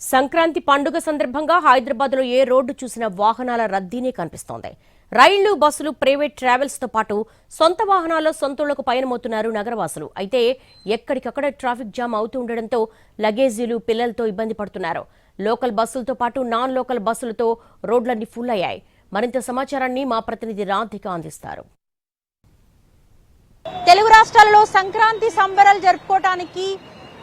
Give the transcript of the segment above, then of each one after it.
సంక్రాంతి పండుగ సందర్భంగా హైదరాబాద్లో ఏ రోడ్డు చూసినా వాహనాల రద్దీనే కనిపిస్తోంది. రైళ్ళు బస్సులు ప్రైవేట్ ట్రావెల్స్తో పాటు సొంత వాహనాల్లో సొంతలకు పయనమవుతున్నారు నగరవాసులు. అయితే ఎక్కడికక్కడ ట్రాఫిక్ జామ్ అవుతూ ఉండడంతో లగేజీలు పిల్లలతో ఇబ్బంది పడుతున్నారు. లోకల్ బస్సులతో పాటు నాన్ లోకల్ బస్సులతో రోడ్లన్నీ ఫుల్ అయ్యాయి మరింత సమాచారాన్ని మా ప్రతినిధి రాధిక అందిస్తారు. తెలుగు రాష్ట్రాల్లో సంక్రాంతి సంబరాలు జరుపుకోవటానికి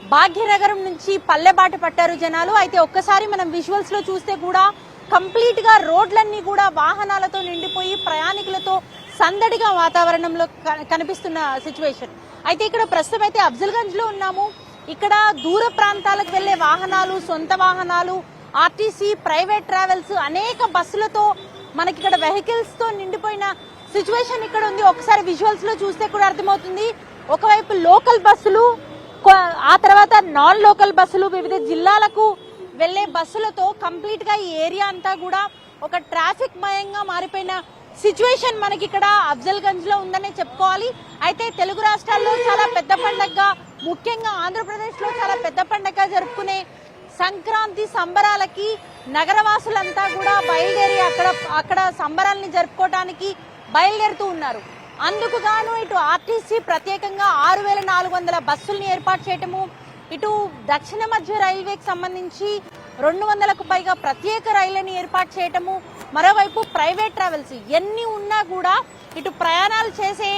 భాగ్యనగరం నుంచి పల్లెబాట పట్టారు జనాలు. అయితే ఒక్కసారి మనం విజువల్స్లో చూస్తే కూడా కంప్లీట్గా రోడ్లన్నీ కూడా వాహనాలతో నిండిపోయి ప్రయాణికులతో సందడిగా వాతావరణంలో క- కనిపిస్తున్న సిచ్యువేషన్ అయితే ఇక్కడ ప్రస్తుతం అయితే అఫ్జల్గంజ్లో ఉన్నాము. ఇక్కడ దూర ప్రాంతాలకు వెళ్ళే వాహనాలు సొంత వాహనాలు ఆర్టీసీ ప్రైవేట్ ట్రావెల్స్ అనేక బస్సులతో మనకి ఇక్కడ వెహికల్స్తో నిండిపోయిన సిచ్యువేషన్ ఇక్కడ ఉంది. ఒకసారి విజువల్స్లో చూస్తే కూడా అర్థమవుతుంది. ఒకవైపు లోకల్ బస్సులు ఆ తర్వాత నాన్ లోకల్ బస్సులు వివిధ జిల్లాలకు వెళ్ళే బస్సులతో కంప్లీట్గా ఈ ఏరియా అంతా కూడా ఒక ట్రాఫిక్ మయంగా మారిపోయిన సిచ్యువేషన్ మనకి ఇక్కడ అఫ్జల్ గంజ్లో ఉందనే చెప్పుకోవాలి. అయితే తెలుగు రాష్ట్రాల్లో చాలా పెద్ద పండగగా ముఖ్యంగా ఆంధ్రప్రదేశ్లో చాలా పెద్ద పండగగా జరుపుకునే సంక్రాంతి సంబరాలకి నగరవాసులంతా కూడా బయలుదేరి అక్కడ అక్కడ సంబరాల్ని జరుపుకోవడానికి బయలుదేరుతూ ఉన్నారు. అందుకు గాను ఇటు ఆర్టీసీ ప్రత్యేకంగా ఆరు వేల నాలుగు వందల బస్సుల్ని ఏర్పాటు చేయటము ఇటు దక్షిణ మధ్య రైల్వేకి సంబంధించి రెండు వందలకు పైగా ప్రత్యేక రైళ్ళను ఏర్పాటు చేయటము మరోవైపు ప్రైవేట్ ట్రావెల్స్ ఎన్ని ఉన్నా కూడా ఇటు ప్రయాణాలు చేసే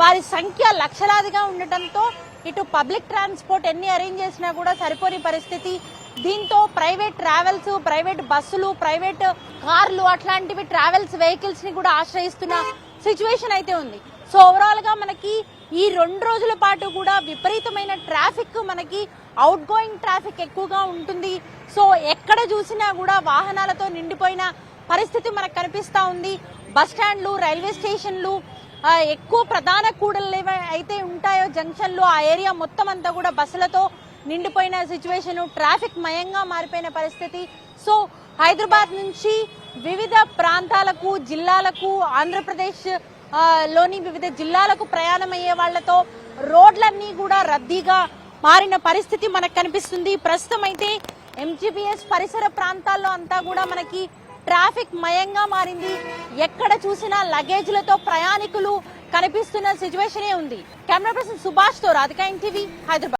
వారి సంఖ్య లక్షలాదిగా ఉండటంతో ఇటు పబ్లిక్ ట్రాన్స్పోర్ట్ ఎన్ని అరేంజ్ చేసినా కూడా సరిపోని పరిస్థితి. దీంతో ప్రైవేట్ ట్రావెల్స్ ప్రైవేట్ బస్సులు ప్రైవేట్ కార్లు అట్లాంటివి ట్రావెల్స్ వెహికల్స్ని కూడా ఆశ్రయిస్తున్న సిచ్యువేషన్ అయితే ఉంది. సో ఓవరాల్గా మనకి ఈ రెండు రోజుల పాటు కూడా విపరీతమైన ట్రాఫిక్ మనకి అవుట్ గోయింగ్ ట్రాఫిక్ ఎక్కువగా ఉంటుంది. సో ఎక్కడ చూసినా కూడా వాహనాలతో నిండిపోయిన పరిస్థితి మనకు కనిపిస్తూ ఉంది. బస్ స్టాండ్లు రైల్వే స్టేషన్లు ఎక్కువ ప్రధాన కూడలు అయితే ఉంటాయో జంక్షన్లు ఆ ఏరియా మొత్తం అంతా కూడా బస్సులతో నిండిపోయిన సిచ్యువేషన్ ట్రాఫిక్ మయంగా మారిపోయిన పరిస్థితి. సో హైదరాబాద్ నుంచి వివిధ ప్రాంతాలకు జిల్లాలకు ఆంధ్రప్రదేశ్లోని వివిధ జిల్లాలకు ప్రయాణం అయ్యే వాళ్ళతో రోడ్లన్నీ కూడా రద్దీగా మారిన పరిస్థితి మనకు కనిపిస్తుంది. ప్రస్తుతం అయితే ఎంజీబీఎస్ పరిసర ప్రాంతాల్లో అంతా కూడా మనకి ట్రాఫిక్ మయంగా మారింది. ఎక్కడ చూసినా లగేజ్లతో ప్రయాణికులు కనిపిస్తున్న సిచ్యువేషనే ఉంది. కెమెరా పర్సన్ సుభాష్తో రాధికా ఎన్టీవీ హైదరాబాద్.